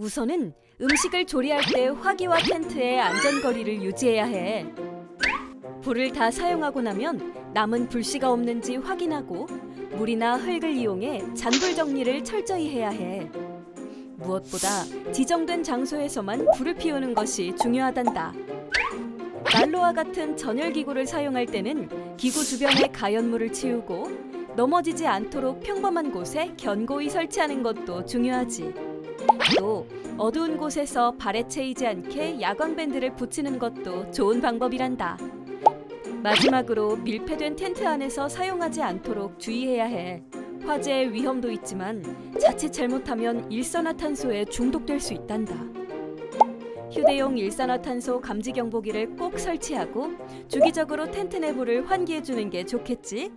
우선은 음식을 조리할 때 화기와 텐트의 안전거리를 유지해야 해. 불을 다 사용하고 나면 남은 불씨가 없는지 확인하고 물이나 흙을 이용해 잔불 정리를 철저히 해야 해. 무엇보다 지정된 장소에서만 불을 피우는 것이 중요하단다. 난로와 같은 전열 기구를 사용할 때는 기구 주변에 가연물을 치우고 넘어지지 않도록 평범한 곳에 견고히 설치하는 것도 중요하지. 또 어두운 곳에서 발에 채이지 않게 야광 밴드를 붙이는 것도 좋은 방법이란다. 마지막으로 밀폐된 텐트 안에서 사용하지 않도록 주의해야 해. 화재의 위험도 있지만 자칫 잘못하면 일산화탄소에 중독될 수 있단다. 휴대용 일산화탄소 감지 경보기를 꼭 설치하고 주기적으로 텐트 내부를 환기해 주는 게 좋겠지.